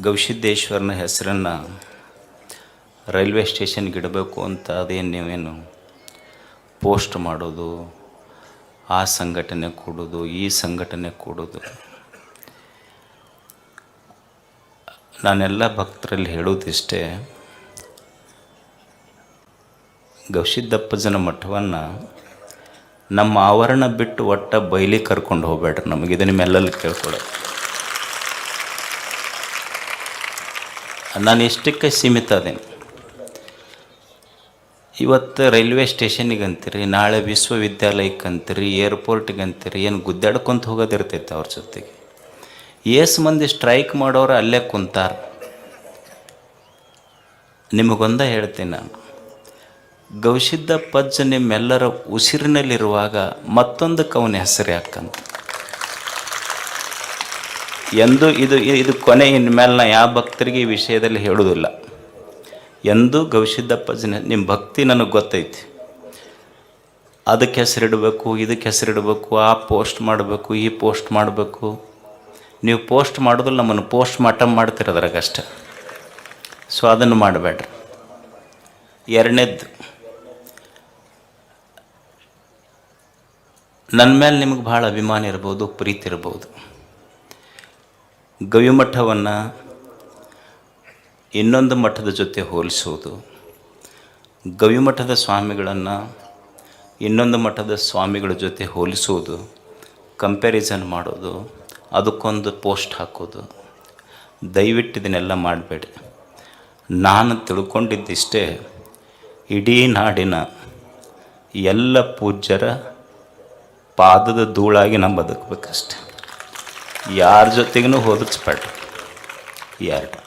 ಗವಿಸಿದ್ದೇಶ್ವರನ ಹೆಸರನ್ನು ರೈಲ್ವೆ ಸ್ಟೇಷನ್ಗೆ ಇಡಬೇಕು ಅಂತ ಅದೇನು ನೀವೇನು ಪೋಸ್ಟ್ ಮಾಡೋದು, ಆ ಸಂಘಟನೆ ಕೊಡೋದು, ಈ ಸಂಘಟನೆ ಕೊಡೋದು? ನಾನೆಲ್ಲ ಭಕ್ತರಲ್ಲಿ ಹೇಳೋದಿಷ್ಟೇ ಗವಿಸಿದ್ದಪ್ಪಜನ ಮಠವನ್ನು ನಮ್ಮ ಆವರಣ ಬಿಟ್ಟು ಒಟ್ಟ ಬೈಲಿ ಕರ್ಕೊಂಡು ಹೋಗ್ಬೇಡ್ರಿ ನಮಗಿದೆ ನಿಮ್ಮೆಲ್ಲಲ್ಲಿ ಕೇಳ್ಕೊಳ್ಳೋದು. ನಾನು ಎಷ್ಟಕ್ಕೆ ಸೀಮಿತ ಅದೇನು? ಇವತ್ತು ರೈಲ್ವೆ ಸ್ಟೇಷನಿಗೆ ಅಂತೀರಿ ನಾಳೆ ವಿಶ್ವವಿದ್ಯಾಲಯಕ್ಕೆ ಅಂತೀರಿ ಏರ್ಪೋರ್ಟಿಗೆ ಅಂತೀರಿ ಏನು ಗುದ್ದಾಡ್ಕೊಂತ ಹೋಗೋದಿರ್ತೈತೆ ಅವ್ರ ಜೊತೆಗೆ. ಏಸು ಮಂದಿ ಸ್ಟ್ರೈಕ್ ಮಾಡೋರು ಅಲ್ಲೇ ಕುಂತಾರ. ನಿಮಗೊಂದ ಹೇಳ್ತೀನಿ ನಾನು. ಗವಿಸಿದ್ದ ಪಜ್ಜ ನಿಮ್ಮೆಲ್ಲರ ಉಸಿರಿನಲ್ಲಿರುವಾಗ ಮತ್ತೊಂದು ಕವನ ಹೆಸರು ಯಾಕಂತ. ಎಂದು ಇದು ಇದು ಕೊನೆ ಇನ್ಮೇಲೆ ನಾ ಯಾವ ಭಕ್ತರಿಗೆ ಈ ವಿಷಯದಲ್ಲಿ ಹೇಳುವುದಿಲ್ಲ. ಎಂದು ಗವಿಸಿದ್ದಪ್ಪ ಜನ ನಿಮ್ಮ ಭಕ್ತಿ ನನಗೆ ಗೊತ್ತೈತಿ. ಅದಕ್ಕೆ ಹೆಸರಿಡಬೇಕು, ಇದಕ್ಕೆ ಹೆಸರಿಡಬೇಕು, ಆ ಪೋಸ್ಟ್ ಮಾಡಬೇಕು, ಈ ಪೋಸ್ಟ್ ಮಾಡಬೇಕು. ನೀವು ಪೋಸ್ಟ್ ಮಾಡೋದಿಲ್ಲ, ನಮ್ಮನ್ನು ಪೋಸ್ಟ್ ಮಾಟಮ್ ಮಾಡ್ತೀರ ಅಷ್ಟೆ ಸೊ ಅದನ್ನು ಮಾಡಬೇಡ್ರಿ. ಎರಡನೇದ್ದು ನನ್ನ ಮೇಲೆ ನಿಮಗೆ ಭಾಳ ಅಭಿಮಾನ ಇರ್ಬೋದು, ಪ್ರೀತಿ ಇರ್ಬೋದು. ಗವಿಮಠವನ್ನು ಇನ್ನೊಂದು ಮಠದ ಜೊತೆ ಹೋಲಿಸುವುದು ಗವಿಮಠದ ಸ್ವಾಮಿಗಳನ್ನು ಇನ್ನೊಂದು ಮಠದ ಸ್ವಾಮಿಗಳ ಜೊತೆ ಹೋಲಿಸುವುದು ಕಂಪ್ಯಾರಿಸನ್ ಮಾಡೋದು, ಅದಕ್ಕೊಂದು ಪೋಸ್ಟ್ ಹಾಕೋದು. ದಯವಿಟ್ಟು ಇದನ್ನೆಲ್ಲ ಮಾಡಬೇಡಿ. ನಾನು ತಿಳ್ಕೊಂಡಿದ್ದಿಷ್ಟೇ, ಇಡೀ ನಾಡಿನ ಎಲ್ಲ ಪೂಜ್ಯರ ಪಾದದ ಧೂಳಾಗಿ ನಾವು ಬದುಕಬೇಕಷ್ಟೆ. ಯಾರ ಜೊತೆಗೂ ಹೋಲಿಸ್ಬೇಡ್ರಿ ಎರಡು.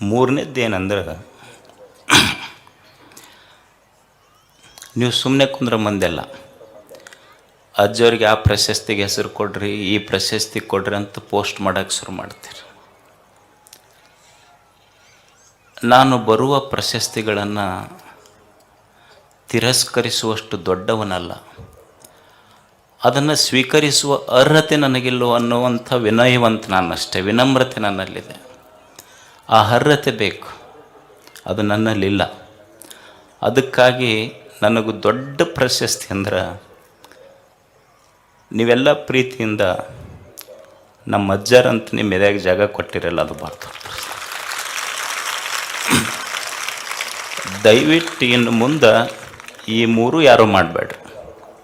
ಮೂರನೇದ್ದು ಏನಂದ್ರೆ ನೀವು ಸುಮ್ಮನೆ ಕುಂದ್ರ ಮಂದೆಲ್ಲ ಅಜ್ಜವ್ರಿಗೆ ಆ ಪ್ರಶಸ್ತಿಗೆ ಹೆಸರು ಕೊಡ್ರಿ, ಈ ಪ್ರಶಸ್ತಿ ಕೊಡ್ರಿ ಅಂತ ಪೋಸ್ಟ್ ಮಾಡೋಕ್ಕೆ ಶುರು ಮಾಡ್ತೀರಿ. ನಾನು ಬರುವ ಪ್ರಶಸ್ತಿಗಳನ್ನು ತಿರಸ್ಕರಿಸುವಷ್ಟು ದೊಡ್ಡವನಲ್ಲ. ಅದನ್ನು ಸ್ವೀಕರಿಸುವ ಅರ್ಹತೆ ನನಗಿಲ್ಲೋ ಅನ್ನುವಂಥ ವಿನಯವಂತ ನಾನಷ್ಟೇ, ವಿನಮ್ರತೆ ನನ್ನಲ್ಲಿದೆ. ಆ ಅರ್ಹತೆ ಬೇಕು, ಅದು ನನ್ನಲ್ಲಿಲ್ಲ. ಅದಕ್ಕಾಗಿ ನನಗೂ ದೊಡ್ಡ ಪ್ರಶಸ್ತಿ ಅಂದ್ರೆ ನೀವೆಲ್ಲ ಪ್ರೀತಿಯಿಂದ ನಮ್ಮ ಅಜ್ಜರಂತ ನಿಮ್ಮ ಎದೆಯಾಗ ಜಾಗ ಕೊಟ್ಟಿರಲ್ಲ, ಅದು ಭಾಳ ದಯವಿಟ್ಟು ಇನ್ನು ಮುಂದೆ ಈ ಮೂರು ಯಾರೂ ಮಾಡಬೇಡ್ರಿ.